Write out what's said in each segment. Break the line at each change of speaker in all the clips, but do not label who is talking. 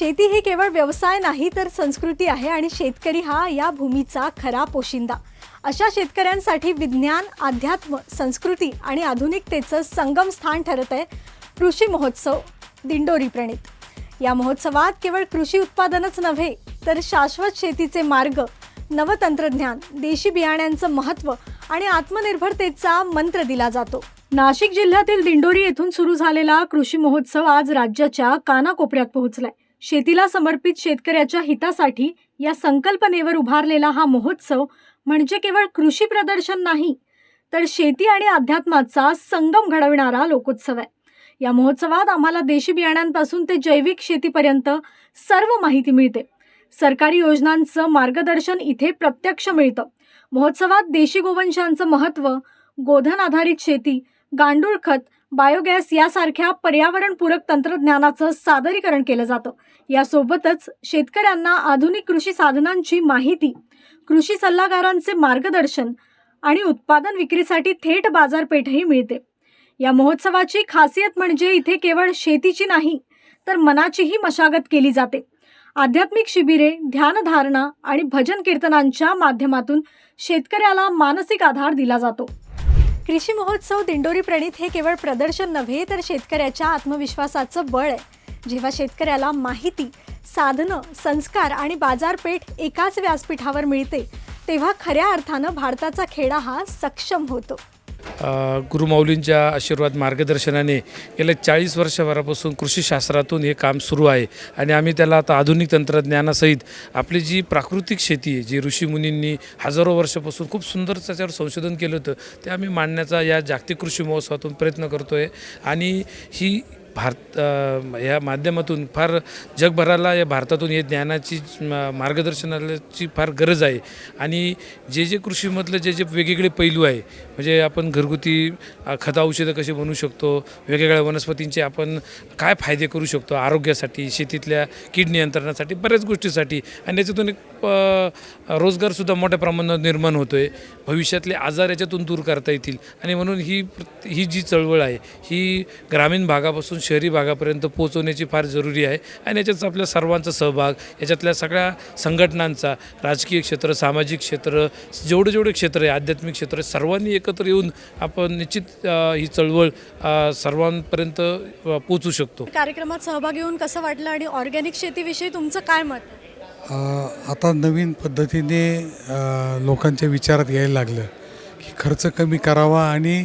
शेती ही केवळ व्यवसाय नाही तर संस्कृती आहे आणि शेतकरी हा या भूमीचा खरा पोशिंदा. अशा शेतकऱ्यांसाठी विज्ञान अध्यात्म संस्कृती आणि आधुनिकतेचं संगम स्थान ठरत आहे कृषी महोत्सव दिंडोरी प्रणित. या महोत्सवात केवळ कृषी उत्पादनच नव्हे तर शाश्वत शेतीचे मार्ग नवतंत्रज्ञान देशी बियाण्यांचं महत्त्व आणि आत्मनिर्भरतेचा मंत्र दिला जातो. नाशिक जिल्ह्यातील दिंडोरी येथून सुरू झालेला कृषी महोत्सव आज राज्याच्या कानाकोपऱ्यात पोहोचलाय. शेतीला समर्पित शेतकऱ्याच्या हितासाठी या संकल्पनेवर उभारलेला हा महोत्सव म्हणजे केवळ कृषी प्रदर्शन नाही तर शेती आणि अध्यात्माचा संगम घडविणारा लोकोत्सव आहे. या महोत्सवात आम्हाला देशी बियाण्यांपासून ते जैविक शेतीपर्यंत सर्व माहिती मिळते. सरकारी योजनांचं मार्गदर्शन इथे प्रत्यक्ष मिळतं. महोत्सवात देशी गोवंशांचं महत्त्व गोधन आधारित शेती गांडूळ खत बायोगॅस यासारख्या पर्यावरणपूरक तंत्रज्ञानाचं सादरीकरण केलं जातं. यासोबतच शेतकऱ्यांना आधुनिक कृषी साधनांची माहिती कृषी सल्लागारांचे मार्गदर्शन आणि उत्पादन विक्रीसाठी थेट बाजारपेठही मिळते. या महोत्सवाची खासियत म्हणजे इथे केवळ शेतीची नाही तर मनाचीही मशागत केली जाते. आध्यात्मिक शिबिरे ध्यानधारणा आणि भजन कीर्तनांच्या माध्यमातून शेतकऱ्याला मानसिक आधार दिला जातो. कृषी महोत्सव दिंडोरी प्रणित हे केवळ प्रदर्शन नव्हे तर शेतकऱ्याच्या आत्मविश्वासाचं बळ आहे. जेव्हा शेतकऱ्याला माहिती साधनं संस्कार आणि बाजारपेठ एकाच व्यासपीठावर मिळते तेव्हा खऱ्या अर्थानं भारताचा खेडा हा सक्षम होतो.
गुरुमाऊलींच्या आशीर्वाद मार्गदर्शनाने गेल्या चाळीस वर्षभरापासून कृषीशास्त्रातून हे काम सुरू आहे. आणि आम्ही त्याला आता आधुनिक तंत्रज्ञानासहित आपली जी प्राकृतिक शेती आहे जी ऋषीमुनींनी हजारो वर्षापासून खूप सुंदर त्याच्यावर संशोधन केलं होतं ते आम्ही मांडण्याचा या जागतिक कृषी महोत्सवातून प्रयत्न करतो आहे आणि ही भारत या माध्यमातून फार जगभराला या भारतातून हे ज्ञानाची मार्गदर्शनाची फार गरज आहे. आणि जे जे कृषीमधलं जे जे वेगवेगळे पैलू आहे म्हणजे आपण घरगुती अ, खत औषधं कसे बनवू शकतो वेगवेगळ्या वनस्पतींचे आपण काय फायदे करू शकतो आरोग्यासाठी शेतीतल्या कीड नियंत्रणासाठी बऱ्याच गोष्टीसाठी. आणि याच्यातून एक रोजगारसुद्धा मोठ्या प्रमाणात निर्माण होतो आहे भविष्यातले आजार याच्यातून दूर करता येतील. आणि म्हणून ही ही जी चळवळ आहे ही ग्रामीण भागापासून शहरी भागापर्यंत पोहोचवण्याची फार जरुरी आहे. आणि याच्यात आपल्या सर्वांचा सहभाग याच्यातल्या सगळ्या संघटनांचा राजकीय क्षेत्र सामाजिक क्षेत्र जेवढं जेवढे क्षेत्र आहे आध्यात्मिक क्षेत्र आहे सर्वांनी एकत्र येऊन आपण निश्चित ही चळवळ सर्वांपर्यंत पोचू शकतो.
कार्यक्रमात सहभागी होऊन कसं वाटलं आणि ऑर्गॅनिक शेतीविषयी तुमचं काय मत?
आता नवीन पद्धतीने लोकांच्या विचारात यायला लागलं की खर्च कमी करावा आणि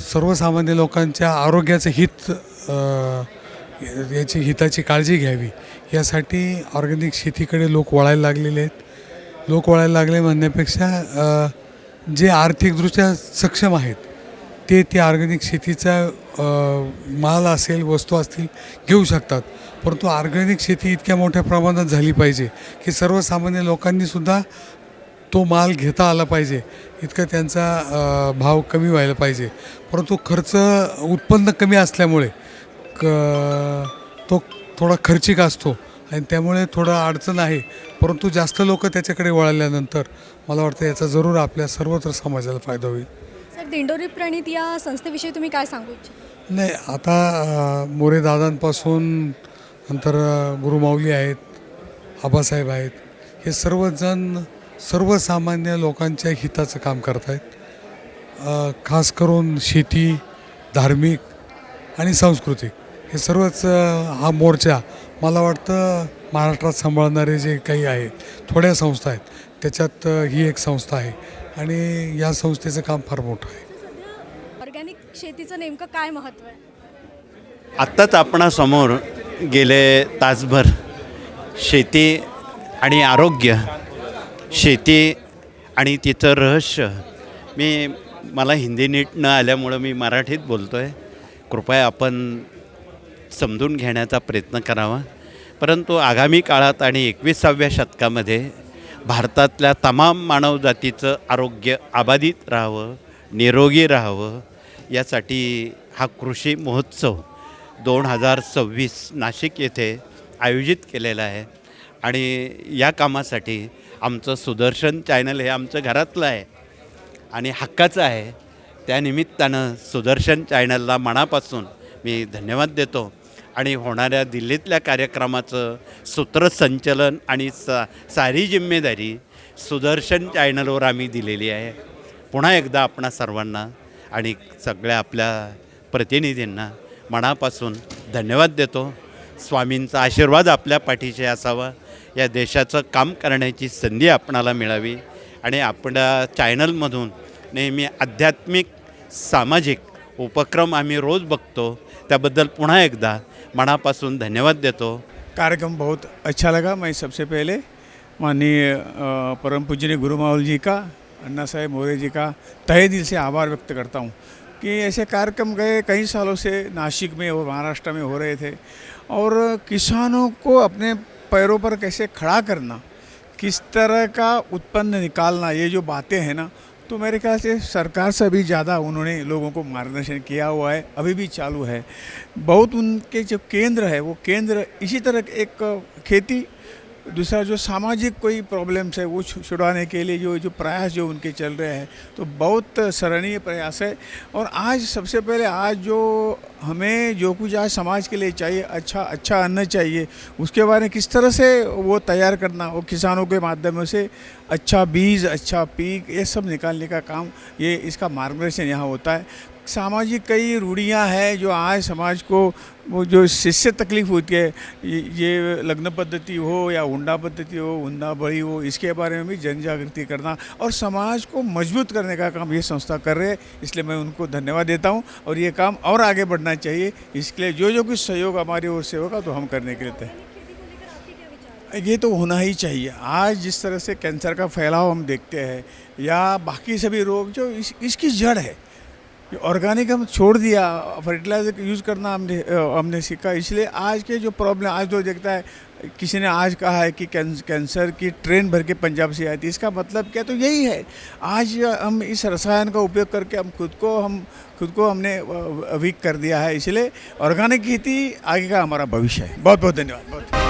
सर्वसामान्य लोकांच्या आरोग्याचं हित याची हिताची काळजी घ्यावी. यासाठी ऑर्गॅनिक शेतीकडे लोक वळायला लागलेले आहेत. लोक वळायला लागले म्हणण्यापेक्षा जे आर्थिकदृष्ट्या सक्षम आहेत ते ते ऑर्गॅनिक शेतीचा माल असेल वस्तू असतील घेऊ शकतात. परंतु ऑर्गॅनिक शेती इतक्या मोठ्या प्रमाणात झाली पाहिजे की सर्वसामान्य लोकांनीसुद्धा तो माल घेता आला पाहिजे. इतकं त्यांचा भाव कमी व्हायला पाहिजे. परंतु खर्च उत्पन्न कमी असल्यामुळे क तो थोडा खर्चिक असतो आणि त्यामुळे थोडं अडचण आहे. परंतु जास्त लोक त्याच्याकडे वळाल्यानंतर मला वाटतं याचा जरूर आपल्या सर्वत्र समाजाला फायदा होईल.
सर दिंडोरी प्रणित या संस्थेविषयी तुम्ही काय सांगू इच्छिता?
नाही आता मोरे दादांपासून नंतर गुरुमाऊली आहेत आबासाहेब आहेत हे सर्वजण सर्वसामान्य लोकांच्या हिताचं काम करत आहेत खास करून शेती धार्मिक आणि सांस्कृतिक. हे सर्वच हा मोर्चा मला वाटतं महाराष्ट्रात सांभाळणारे जे काही आहेत थोड्या संस्था आहेत त्याच्यात ही एक संस्था आहे आणि या संस्थेचं काम फार मोठं आहे.
ऑर्गॅनिक शेतीचं नेमकं काय महत्त्व आहे?
आत्ताच आपणासमोर गेले तासभर शेती आणि आरोग्य शेती आणि तिचं रहस्य. मी मला हिंदी नीट न आल्यामुळं मी मराठीत बोलतो आहे कृपया आपण समजून घेण्याचा प्रयत्न करावा. परंतु आगामी काळात आणि एकविसाव्या शतकामध्ये भारतातल्या तमाम मानवजातीचं आरोग्य अबाधित राहावं निरोगी राहावं यासाठी हा कृषी महोत्सव दोन हजार सव्वीस नाशिक येथे आयोजित केलेला आहे. आणि या कामासाठी आमचं सुदर्शन चॅनल हे आमचं घरातलं आहे आणि हक्काचं आहे. त्यानिमित्तानं सुदर्शन चॅनलला मनापासून मी धन्यवाद देतो. आणि होणाऱ्या दिल्लीतल्या कार्यक्रमाचं सूत्रसंचलन आणि सा सारी जिम्मेदारी सुदर्शन चॅनलवर आम्ही दिलेली आहे. पुन्हा एकदा आपणा सर्वांना आणि सगळ्या आपल्या प्रतिनिधींना मनापासून धन्यवाद देतो. स्वामींचा आशीर्वाद आपल्या पाठीशी असावा. या देशाचं काम करण्याची संधी आपणाला मिळावी. आणि आपल्या चॅनलमधून नेहमी आध्यात्मिक सामाजिक उपक्रम आम्ही रोज बघतो. त्याबद्दल पुन्हा एकदा मनापासून धन्यवाद देतो.
कार्यक्रम बहुत अच्छा लगा। मैं सबसे पहले माननीय परम पूजनीय गुरु माहौल जी का, अन्ना साहेब मोरे जी का तहे दिल से आभार व्यक्त करता हूँ कि ऐसे कार्यक्रम गए, कई सालों से नासिक में और महाराष्ट्र में हो रहे थे और किसानों को अपने पैरों पर कैसे खड़ा करना, किस तरह का उत्पन्न निकालना, ये जो बातें हैं ना तो मेरे ख्याल से सरकार से भी ज़्यादा उन्होंने लोगों को मार्गदर्शन किया हुआ है, अभी भी चालू है। बहुत उनके जो केंद्र है, वो केंद्र इसी तरह एक खेती दूसरा जो सामाजिक कोई प्रॉब्लम्स है, वो छुड़ाने के लिए जो जो प्रयास जो उनके चल रहे हैं तो बहुत सराहनीय प्रयास है। और आज सबसे पहले आज जो हमें जो कुछ आज समाज के लिए चाहिए अच्छा अच्छा अन्न चाहिए, उसके बारे में किस तरह से वो तैयार करना, वो किसानों के माध्यम से अच्छा बीज अच्छा पीक, ये सब निकालने का काम, ये इसका मार्गदर्शन यहाँ होता है। सामाजिक कई रूढ़ियाँ हैं जो आज समाज को वो जो इससे तकलीफ़ होती है ये लग्न पद्धति हो या हुंडा पद्धति हो हुंडा बड़ी हो इसके बारे में भी जन जागृति करना और समाज को मज़बूत करने का काम ये संस्था कर रहे हैं। इसलिए मैं उनको धन्यवाद देता हूँ और ये काम और आगे बढ़ना चाहिए। इसके लिए जो जो कुछ सहयोग हमारी ओर से होगा तो हम करने के लिए ये तो होना ही चाहिए। आज जिस तरह से कैंसर का फैलाव हम देखते हैं या बाकी सभी रोग जो इस, इसकी जड़ है ऑर्गेनिक हम छोड़ दिया फर्टिलाइज़र यूज़ करना हमने हमने सीखा। इसलिए आज के जो प्रॉब्लम आज जो देखता है, किसी ने आज कहा है कि कैंस- कैंसर की ट्रेन भर के पंजाब से आई थी। इसका मतलब क्या? तो यही है। आज हम इस रसायन का उपयोग करके हम खुद को, हम, खुद को हमने वीक कर दिया है। इसलिए ऑर्गेनिक खेती आगे का हमारा भविष्य है। बहुत बहुत धन्यवाद। बहुत